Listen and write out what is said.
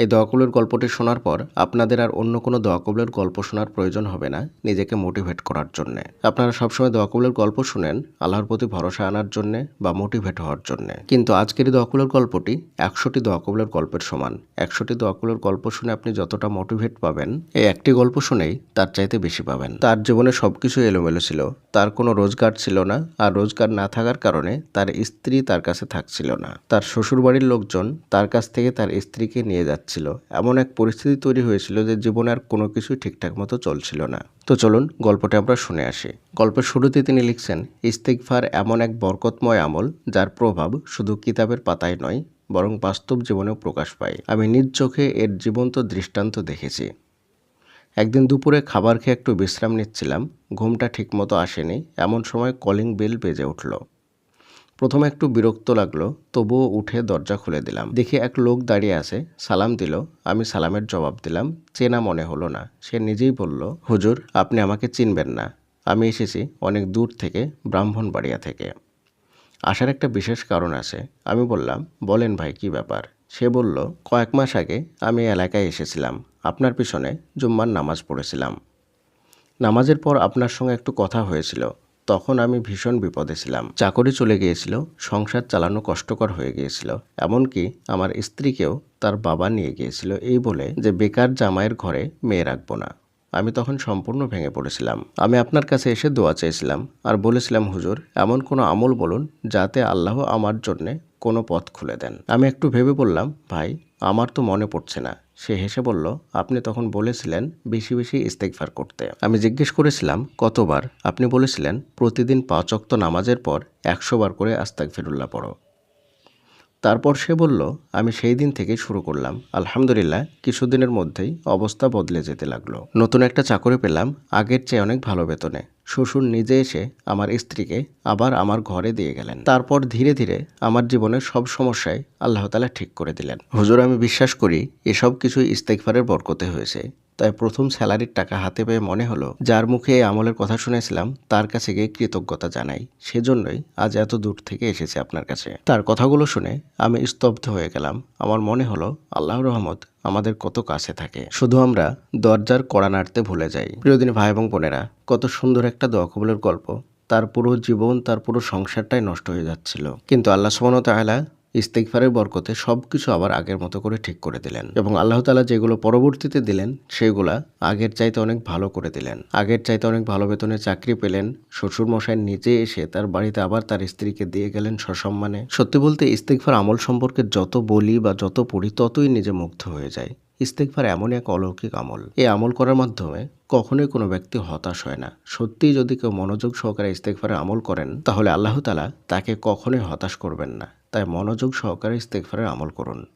এই দোয়া কবুলের গল্পটি শোনার পর আপনাদের আর অন্য কোনো দোয়া কবুলের গল্প শোনার প্রয়োজন হবে না নিজেকে মোটিভেট করার জন্য। আপনারা সবসময় দোয়া কবুলের গল্প শুনেন আল্লাহর প্রতি ভরসা আনার জন্য বা মোটিভেট হওয়ার জন্য। কিন্তু আজকের এই দোয়া কবুলের গল্পটি একশোটি দোয়া কবুলের গল্পের সমান। একশোটি দোয়া কবুলের গল্প শুনে আপনি যতটা মোটিভেট পাবেন, এই একটি গল্প শুনেই তার চাইতে বেশি পাবেন। তার জীবনে সবকিছু এলোমেলো ছিল, তার কোনো রোজগার ছিল না আর রোজগার না থাকার কারণে তার স্ত্রী তার কাছে থাকছিল না। তার শ্বশুরবাড়ির লোকজন তার কাছ থেকে তার স্ত্রীকে নিয়ে যাচ্ছিল এমন এক পরিস্থিতি তৈরি হয়েছিল যে জীবনে আর কোনো কিছুই ঠিকঠাক মতো চলছিল না। তো চলুন গল্পটা আমরা শুনে আসি। গল্পের শুরুতে তিনি লিখছেন ইস্তেকফার এমন এক বরকতময় আমল, যার প্রভাব শুধু কিতাবের পাতায় নয়, বরং বাস্তব জীবনেও প্রকাশ পায়। আমি নিজ চোখে এর জীবন্ত দৃষ্টান্ত দেখেছি। একদিন দুপুরে খাবার খেয়ে একটু বিশ্রাম নিচ্ছিলাম, ঘুমটা ঠিকমতো আসেনি, এমন সময় কলিং বেল বেজে উঠল। প্রথমে একটু বিরক্ত লাগল, তবুও উঠে দরজা খুলে দিলাম। দেখি এক লোক দাঁড়িয়ে আছে, সালাম দিল। আমি সালামের জবাব দিলাম, চেনা মনে হলো না। সে নিজেই বলল, হুজুর, আপনি আমাকে চিনবেন না। আমি এসেছি অনেক দূর থেকে, ব্রাহ্মণবাড়িয়া থেকে। আসার একটা বিশেষ কারণ আছে। আমি বললাম, বলেন ভাই, কি ব্যাপার? সে বলল, কয়েক মাস আগে আমি এলাকায় এসেছিলাম। আপনার পিছনে জুম্মার নামাজ পড়েছিলাম। নামাজের পর আপনার সঙ্গে একটু কথা হয়েছিল। তখন আমি ভীষণ বিপদে ছিলাম। চাকরি চলে গিয়েছিল, সংসার চালানো কষ্টকর হয়ে গিয়েছিল, এমনকি আমার স্ত্রীকেও তার বাবা নিয়ে গিয়েছিল এই বলে যে বেকার জামাইয়ের ঘরে মেয়ে রাখব না। আমি তখন সম্পূর্ণ ভেঙে পড়েছিলাম। আমি আপনার কাছে এসে দোয়া চেয়েছিলাম আর বলেছিলাম, হুজুর, এমন কোনো আমল বলুন যাতে আল্লাহ আমার জন্যে কোনো পথ খুলে দেন। আমি একটু ভেবে বললাম, ভাই, আমার তো মনে পড়ছে না। সে হেসে বলল, আপনি তখন বলেছিলেন বেশি বেশি ইস্তেকফার করতে। আমি জিজ্ঞেস করেছিলাম, কতবার? আপনি বলেছিলেন, প্রতিদিন পাঁচ অক্ত নামাজের পর একশো বার করে আস্তাক ফিরুল্লাহ পড়ো। তারপর সে বলল, আমি সেই দিন থেকেই শুরু করলাম। আলহামদুলিল্লাহ, কিছুদিনের মধ্যেই অবস্থা বদলে যেতে লাগল। নতুন একটা চাকরি পেলাম, আগের চেয়ে অনেক ভালো বেতনে। শ্বশুর নিজে এসে আমার স্ত্রীকে আবার আমার ঘরে দিয়ে গেলেন। তারপর ধীরে ধীরে আমার জীবনের সব সমস্যায় আল্লাহ তালা ঠিক করে দিলেন। হুজুর, আমি বিশ্বাস করি এসব কিছুই ইস্তেকফারের বরকতে হয়েছে। তাই প্রথম স্যালারির টাকা হাতে পেয়ে মনে হলো, যার মুখে এই আমলের কথা শুনেছিলাম, তার কাছে গিয়ে কৃতজ্ঞতা জানাই। সেজন্যই আজ এত দূর থেকে এসেছি আপনার কাছে। তার কথাগুলো শুনে আমি স্তব্ধ হয়ে গেলাম। আমার মনে হলো, আল্লাহর রহমত আমাদের কত কাছে থাকে। শুধু আমরা দরজার কড়া নাড়তে ভুলে যাই। প্রিয়দিনী ভাই এবং বোনেরা, কত সুন্দর একটা দোয়া কবুলের গল্প। তার পুরো জীবন, তার পুরো সংসারটাই নষ্ট হয়ে যাচ্ছিল। কিন্তু আল্লাহ সুবাহ তাআলা ইস্তেকফারের বরকতে সব কিছু আবার আগের মতো করে ঠিক করে দিলেন। এবং আল্লাহ তালা যেগুলো পরবর্তীতে দিলেন, সেগুলা আগের চাইতে অনেক ভালো করে দিলেন। আগের চাইতে অনেক ভালো বেতনে চাকরি পেলেন শ্বশুর মশাই নিজে এসে তার বাড়িতে আবার তার স্ত্রীকে দিয়ে গেলেন সসম্মানে। সত্যি বলতে ইস্তেকফার আমল সম্পর্কে যত বলি বা যত পড়ি ততই নিজে মুগ্ধ হয়ে যায়। ইস্তেকফার এমন এক অলৌকিক আমল। এই আমল করার মাধ্যমে কখনোই কোনো ব্যক্তি হতাশ হয় না। সত্যি যদি কেউ মনোযোগ সহকারে ইস্তেকফারে আমল করেন, তাহলে আল্লাহ তালা তাকে কখনোই হতাশ করবেন না। তাই মনোযোগ সহকারে ইস্তেকফারের আমল করুন।